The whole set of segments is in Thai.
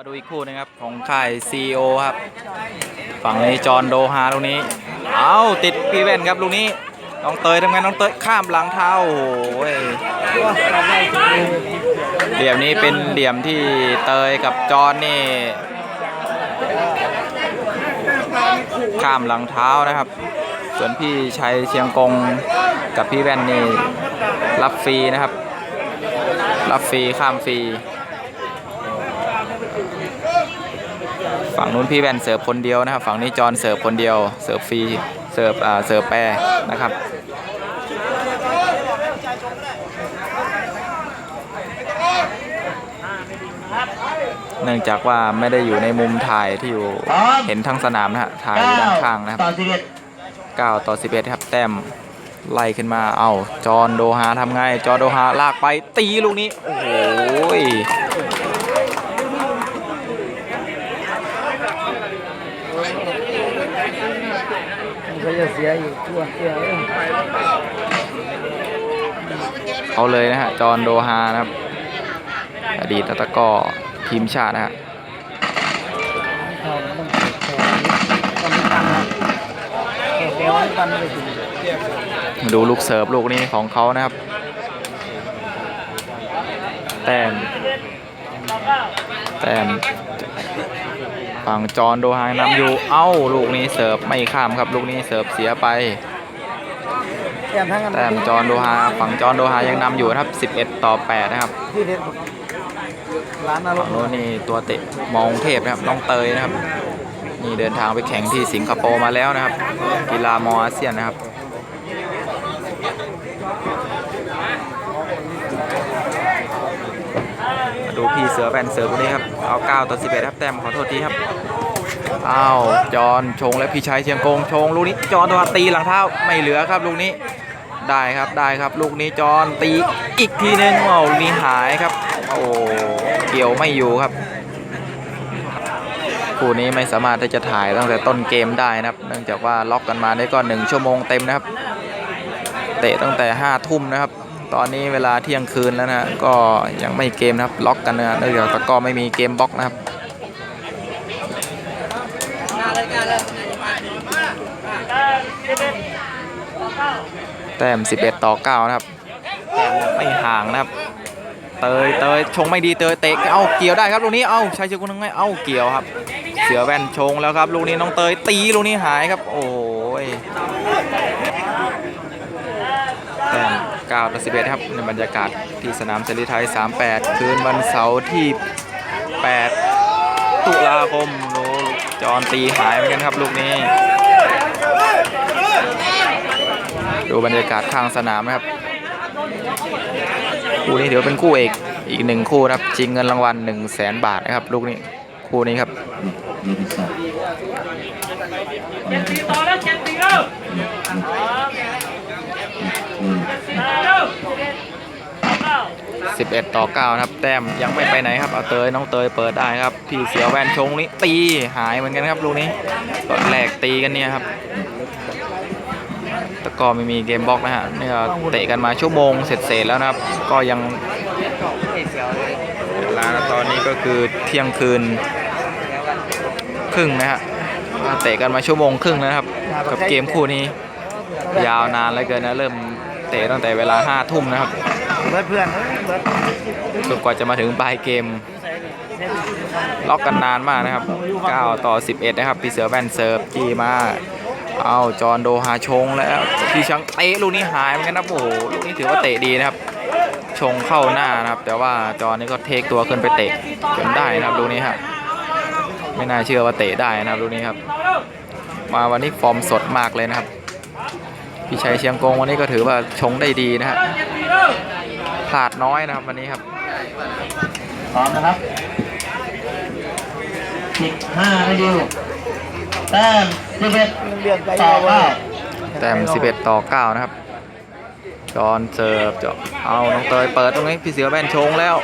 มาดูอีกคู่นึงครับของค่าย CEO ครับ ฝั่งนี้จอห์นโดฮาลูกนี้ เอาติดพี่แว่นครับลูกนี้น้องเตยทำไงน้องเตยข้ามหลังเท้าโอ้โหเหลี่ยมนี้เป็นเหลี่ยมที่เตยกับจอนนี่ข้ามหลังเท้านะครับ ส่วนพี่ชัยเชียงกงกับพี่แว่นนี่รับฟรีนะครับ รับฟรีข้ามฟรี ฝั่งนู้นพี่แว่นเสิร์ฟคนเดียวนะครับ ฝั่งนี้จอนเสิร์ฟคนเดียว เสิร์ฟฟรี เสิร์ฟอ่าเสิร์ฟแปรนะครับเนื่องจากว่าไม่ได้อยู่ในมุมถ่ายที่อยู่เห็นทั้งสนามนะฮะถ่ายอยู่ด้านข้างนะครับต่อสิบเอ็ด9ต่อ 11 ครับแต้มไล่ขึ้นมา เอาจอห์นโดฮาทำไง จอห์นโดฮาลากไปตีลูกนี้ โอ้โหย มันก็จะเสียอีกทั่วเสียเลยเอาเลยนะฮะ จอห์นโดฮานะครับ อดีตตะกอทีมชาตินะฮะมาดูลูกเสิร์ฟลูกนี้ของเขานะครับ แต้มแต้ม ฝั่งจอห์นโดฮานำอยู่ เอ้า ลูกนี้เสิร์ฟไม่ข้ามครับลูกนี้เสิร์ฟเสียไปแต้มทั้งกันแต้มจอห์นโดฮาฝั่งจอห์นโดฮายังนำอยู่นะครับ 11 ต่อ 8 นะครับที่เด็ดร้านอารฝั่มงณ์โน้นนี่ตัวเตะมองเทพนะครับน้องเตยนะครับ นี่เดินทางไปแข่งที่สิงคโปร์มาแล้วนะครับ กีฬามออาเซียนนะครับ มาดูพี่ เสือแบนเสือคนนี้ครับเอา9ต่อ11ครับแต้มขอโทษทีครับอ้าวจอนชงและพี่ชัยเชียงกงชงลูกนี้จอนตัวตีหลังเท้าไม่เหลือครับลูกนี้ได้ครับได้ครับลูกนี้จอนตีอีกทีนึงโอ้ลูกนี้หายครับ โอ้เกี่ยวไม่อยู่ครับคู่นี้ไม่สามารถที่จะถ่ายตั้งแต่ต้นเกมได้นะครับ เนื่องจากว่าล็อกกันมาได้ก็หนึ่งชั่วโมงเต็มนะครับ เตะตั้งแต่ห้าทุ่มนะครับ ตอนนี้เวลาเที่ยงคืนแล้วนะก็ยังไม่เกมนะครับล็อกกันนะเนื่องจากตะก้อไม่มีเกมบล็อกนะครับแต้ม 11 ต่อ 9 นะครับแต้มไม่ห่างนะครับ เตยเตยชงไม่ดีเตยเตะเอาเกี่ยวได้ครับลูกนี้เอาชัยเชียงกงนึงไงเอาเกี่ยวครับ เสือแว่นชงแล้วครับลูกนี้น้องเตยตีลูกนี้หายครับ โอ้ย 9และ11ครับในบรรยากาศที่สนามเซริไทย 38 คืนวันเสาร์ที่ 8 ตุลาคมโลจอนตีหายเหมือนกันครับลูกนี้ ดูบรรยากาศข้างสนามนะครับ คู่นี้เดี๋ยวเป็นคู่เอกอีกหนึ่งคู่ครับชิงเงินรางวัล1 0 0 0 0แสนบาทนะครับ ลูกนี้คู่นี้ครับเจ็ดตีต่อแล้วเจ็ดตีแล้ว 11 ต่อ 9 ครับ แต้มยังไม่ไปไหนครับ เอาเตยน้องเตยเปิดได้ครับ พี่เสือแวนชงนี้ตีหายเหมือนกันครับลูกนี้ตอนแรกตีกันเนี่ยครับต่ก็ไม่มีเกมบล็อกนะฮะเนี่ยเตะกันมาชั่วโมงเสร็จๆแล้วนะครับ ก็ยังเวลาตอนนี้ก็คือเที่ยงคืนครึ่งนะฮะเตะกันมาชั่วโมงครึ่งแล้วนะครับ กับเกมคู่นี้ ยาวนานเหลือเกินนะเริ่ม เตะตั้งแต่เวลาห้าทุ่มนะครับเบิดเพื่อนเอ้ยเบิดจนกว่าจะมาถึงปลายเกม ล็อกกันนานมากนะครับ 9 ต่อ 11 นะครับ พี่เสือแว่นเซิร์ฟจีมาเอาจอห์นโดฮาชงแล้วพี่ชังเตะลูกนี้หายเหมือนกันนะโอ้โหลูกนี้ถือว่าเตะดีนะครับ ชงเข้าหน้านะครับ แต่ว่าจอห์นนี่ก็เทคตัวขึ้นไปเตะจนได้นะครับลูกนี้ครับไม่น่าเชื่อว่าเตะได้นะครับลูกนี้ครับ มาวันนี้ฟอร์มสดมากเลยนะครับ พี่ชัยเชียงกงวันนี้ก็ถือว่าชงได้ดีนะฮะเจ็ดสี่แล้วพลาดน้อยนะครับวันนี้ครับพร้อมนะครับสิบห้าไม่ดิวแต้มสิบเอ็ดต่อเก้าแต้ม11ต่อ9นะครับจอนเสิร์ฟจะเอาน้องเตยเปิดตรงนี้พี่เสือแบนชงแล้ว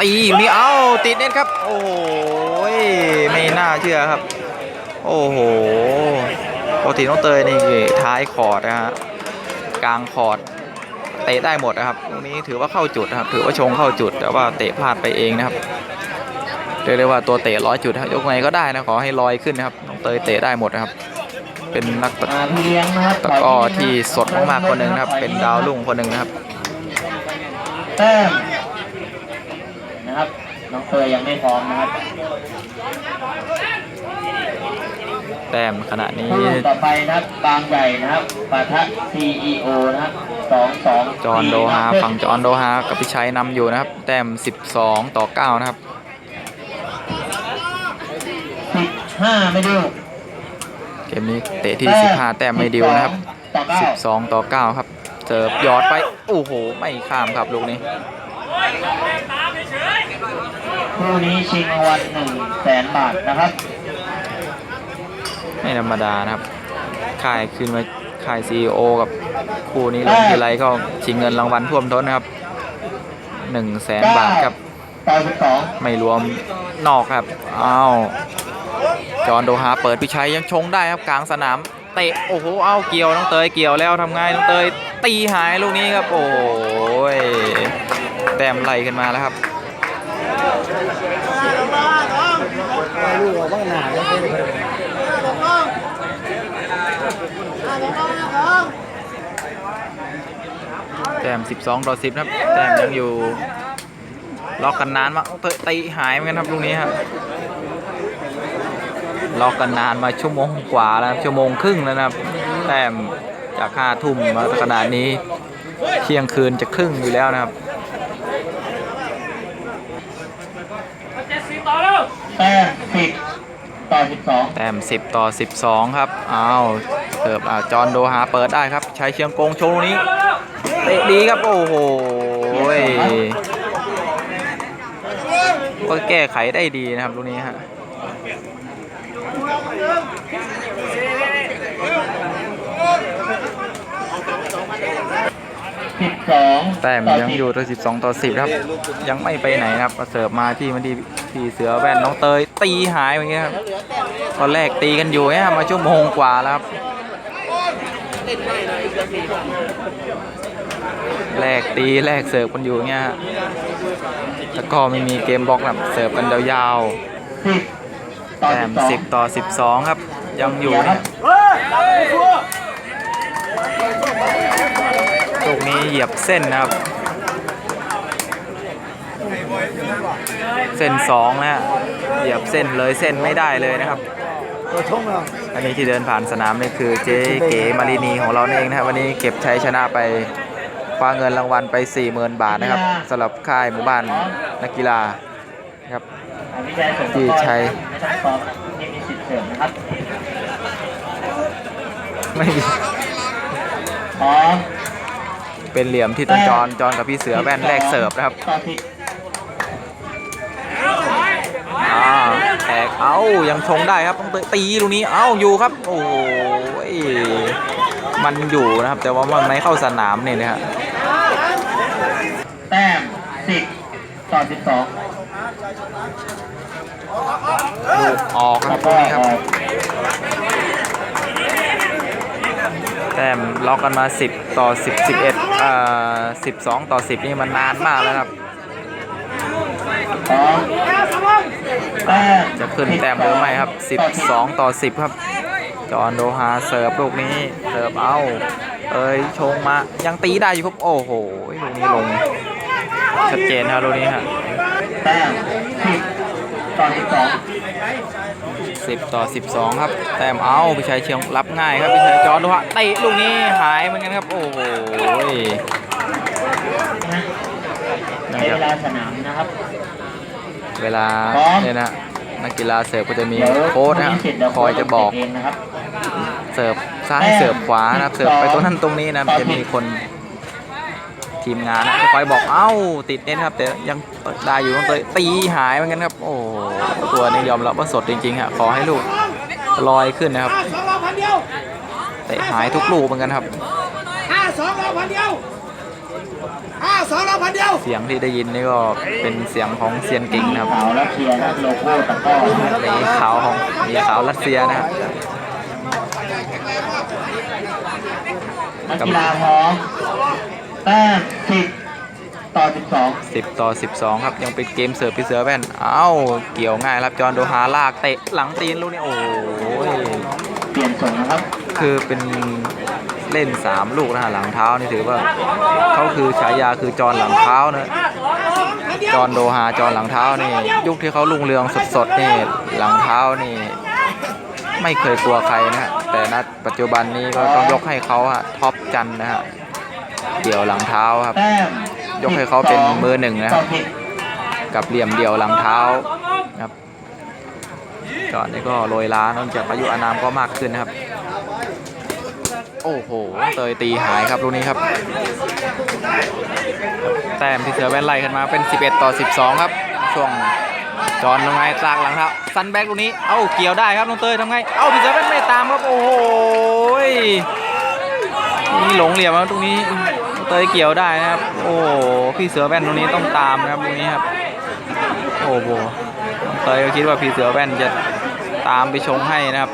ตีอยู่นี่เอาติดเน็ตครับ โอ้โหยไม่น่าเชื่อครับ โอ้โห ปกติน้องเตยนี่ท้ายคอร์ดนะฮะกลางคอร์ดเตะได้หมดนะครับตรงนี้ถือว่าเข้าจุดนะครับ ถือว่าชงเข้าจุด แต่ว่าเตะพลาดไปเองนะครับเรียกได้ว่าตัวเตะร้อยจุดครับยกไงก็ได้นะขอให้ลอยขึ้นนะครับน้องเตยเตะได้หมดนะครับ เป็นนักตะมาพี่เลี้ยงนะครับตะกร้อที่สดมากๆคนหนึ่งนะครับ เป็นดาวรุ่งคนหนึ่งนะครับแต้มนะครับน้องเตยยังไม่พร้อมนะครับ แต้มขณะนี้คู่ต่อไปนะครับบางใหญ่นะครับปะทะ CEO นะครับสองสองจอห์นโดฮาฝั่งจอห์นโดฮากับพิชัยนำอยู่นะครับ แต้ม 12 ต่อ 9 นะครับ สิบห้าไม่ดูเกมนี้เตะที่ 15 แต้มไม่ดิวนะครับ ต่อเก้า12 ต่อ 9 ครับเสิร์ฟหยอดไป โอ้โห ไม่ข้ามครับลูกนี้ คู่นี้ชิงรางวัลหนึ่งแสนบาทนะครับ ไม่ธรรมดานะครับค่ายขึ้นมาค่าย CEO กับคู่นี้ลงทีไรก็ชิงเงินรางวัลท่วมท้นนะครับ1 0 0 0 0แสนบาทครับต่อสิบสองไม่รวมนอกครับอ้าวจอห์นโดฮาเปิดพิชัยยังชงได้ครับกลางสนามเตะโอ้โหเอาเกี่ยวน้องเตยเกี่ยวแล้วทำไงน้องเตยตีหายลูกนี้ครับโอ้ยแต้มไหลขึ้นมาแล้วครับ แต้ม12 ต่อ 10 ครับ แต้มยังอยู่ ล็อกกันนานมากเตะตีหายเหมือนกันครับลูกนี้ครับล็อกกันนานมาชั่วโมงกว่าแล้วครับชั่วโมงครึ่งแล้วนะครับ แต้มจากห้าทุ่มมาขนาดนี้เที่ยงคืนจะครึ่งอยู่แล้วนะครับเจ็ดสี่ต่อแล้วแต้มสิบต่อสิบสองแต้ม10ต่อ12ครับอ้าวเสิร์ฟอ่าจอห์นโดฮาเปิดได้ครับ ใช้เชียงกงโชว์ลูกนี้ เตะดีครับ โอ้โหก็แก้ไขได้ดีนะครับลูกนี้ฮะสิบสองแต้มยังอยู่ตัว 12 ต่อ 10 ครับ ยังไม่ไปไหนนะครับเสิร์ฟมาที่มันดีที่เสือแว่นน้องเตย ตีหายอย่างเงี้ยครับตอนแรกตีกันอยู่เนี่ยมาชั่วโมงกว่าแล้วครับ แลกตีแลกเสิร์ฟกันอยู่เงี้ยแล้วก็ไม่มีเกมบล็อกครับเสิร์ฟกันยาวสิบๆต่อแต้มสิบสอง10ต่อ12ครับ ยังอยู่เนี่ยลูกนี้เหยียบเส้นนะครับ เส้นสองนะฮะเหยียบเส้นเลยเส้นไม่ได้เลยนะครับอันนี้ที่เดินผ่านสนามนี่คือเจ๊เก๋มารินีของเราเองนะครับวันนี้เก็บชัยชนะไป คว้าเงินรางวัลไป 40,000 บาทนะครับสำหรับค่ายหมู่บ้านนักกีฬาครับที่ใช้ไม่ต้องซ้อมนี่มีสิทธิ์เสริมนะครับไม่เป็นเหลี่ยมที่ต้องจอนจอนกับพี่เสือแว่นแรกเสิร์ฟนะครับอ่าแตกเอ้ายังชงได้ครับต้องตีลูกนี้เอ้าอยู่ครับ โอ้ย มันอยู่นะครับ แต่ว่ามันไม่เข้าสนามเนี่ยนะฮะแต้มสิบต่อสิบสองลูกออกคแล้รับวลูก็กนี้ครับออกแต้มล็อกกันมา 10 ต่อ 10 11อ่า12 ต่อ 10 นี่มันนานมากแล้วครับพร้อมแต้มจะขึ้นแต้มหรือไม่ครับ 12 ต่อ 10 ครับ จอห์นโดฮาเสิร์ฟลูกนี้เสิร์ฟเอาเอ้ยชงมายังตีได้อยู่ครับโอ้โหลูกนี้ลงชัดเจนครับลูกนี้ฮะแต้มสิบต่อสิบสอง10ต่อ12ครับ แต้มเอาพิชัยเชียงรับง่ายครับพิชัยจอห์นโดฮาเตะลูกนี้หายเหมือนกันครับโอ้โหนะนะใช้คเวรับลาสนามนะครับ เวลาพร้อมเนี่ยนะ นักกีฬาเสิร์ฟก็จะมีเดี๋ยวโค้ชนะนี้เสร็จเดี๋ยวคอยจะบอกเองนะครับเสิร์ฟซ้ายเสิร์ฟขวานะครับเสิร์ฟไปตรงนั้นตรงนี้นะครับจะมีคนทีมงานนะคอยบอกเอ้าติดเน็ตครับ แต่ยังได้อยู่ต้องเตยตีหายเหมือนกันครับ โอ้โหตัวนี้ยอมรับว่าสดจริงๆฮะขอให้ลูกลอยขึ้นนะครับห้าสองเราพันเดียวเตะหายทุกลูกเหมือนกันครับห้าสองเราพันเดียว ห้าสองเราพันเดียวเสียงที่ได้ยินนี่ก็เป็นเสียงของเซียนเก่งนะครับขาวรัสเซียนะโลโก้ตะกร้อนะครับมีขาวของมีขาวรัสเซียนะครับนักกีฬาพร้อมแต้มสิบต่อสิบสอง10 ต่อ 12 ครับ ยังเป็นเกมเสิร์ฟพี่เสือแว่นเอ้าเกี่ยวง่ายครับ จอห์นโดฮาลากเตะหลังตีนลูกนี้โอ้ยเปลี่ยนส่งนะครับ คือเป็น เล่น 3 ลูกนะฮะหลังเท้านี่ถือว่าเขาคือฉายาคือจอห์นหลังเท้านะจอห์นโดฮาจอห์นหลังเท้านี่ ยุคที่เขาลุงเรืองสดๆนี่หลังเท้านี่ ไม่เคยกลัวใครนะฮะแต่ณปัจจุบันนี้ก็ต้องยกให้เขาฮะท็อปจันนะฮะเดี่ยวหลังเท้าครับ ยกให้เขาเป็นมือหนึ่งนะครับกับเหลี่ยมเดี่ยวหลังเท้าครับจอห์นนี่ก็โรยล้านองจากอายุอานามก็มากขึ้นนะครับ โอ้โหเตยตีหายครับลูกนี้ครับ แต้มที่เสือแว่นไล่ขึ้นมาเป็น 11 ต่อ 12 ครับ ช่วงจอนทำไงตากหลังเท้าซันแบ็กลูกนี้ เอ้าเกี่ยวได้ครับน้องเตยทำไง เอ้าพี่เสือแว่นไม่ตามครับโอ้โหนี่หลงเหลี่ยมแล้วตรงนี้เตยเกี่ยวได้นะครับ โอ้โพี่เสือแว่นตรงนี้ต้องตามนะครับตรงนี้ครับโอ้โหเตยก็คิดว่าพี่เสือแว่นจะตามไปชงให้นะครับ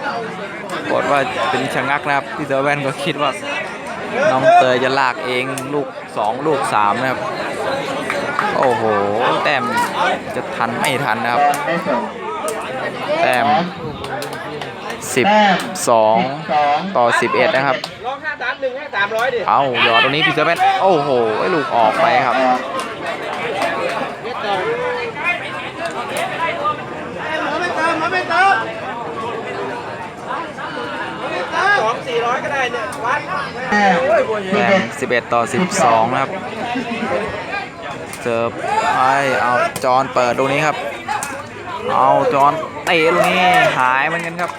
กฏว่าเป็นชะงักนะครับพี่เสือแว่นก็คิดว่าน้องเตยจะลากเองลูกสองลูกสามนะครับ โอ้โห แต้มจะทันไม่ทันนะครับ แต้ม 12สองต่อ 11 นะครับลองห้าหนึ่งให้สามร้อยดิเอาหยอดตรงนี้พี่เซเว่นโอ้โหไอลูกออกไปครับ มาไม่เติมมาไม่เติมสอง สี่ร้อยก็ได้เนี่ยวัดแต้มสิบแต้เอ็ดม11ต่อ12นะครับเสิร์ฟให้เอาจอนเปิดตรงนี้ครับ เอาจอนเตะตรงนี้หายเหมือนกันครับ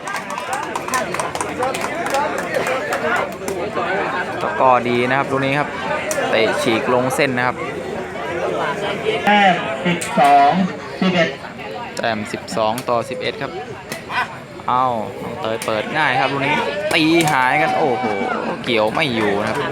ตะกร้อดีนะครับตรงนี้ครับเตะฉีกลงเส้นนะครับแต้มสิบสองสิบเอ็ดแต้ม12ต่อ11ครับ เอาน้องเตยเปิดง่ายครับลูกนี้ตีหายกันโอ้โหเกี่ยวไม่อยู่นะครับ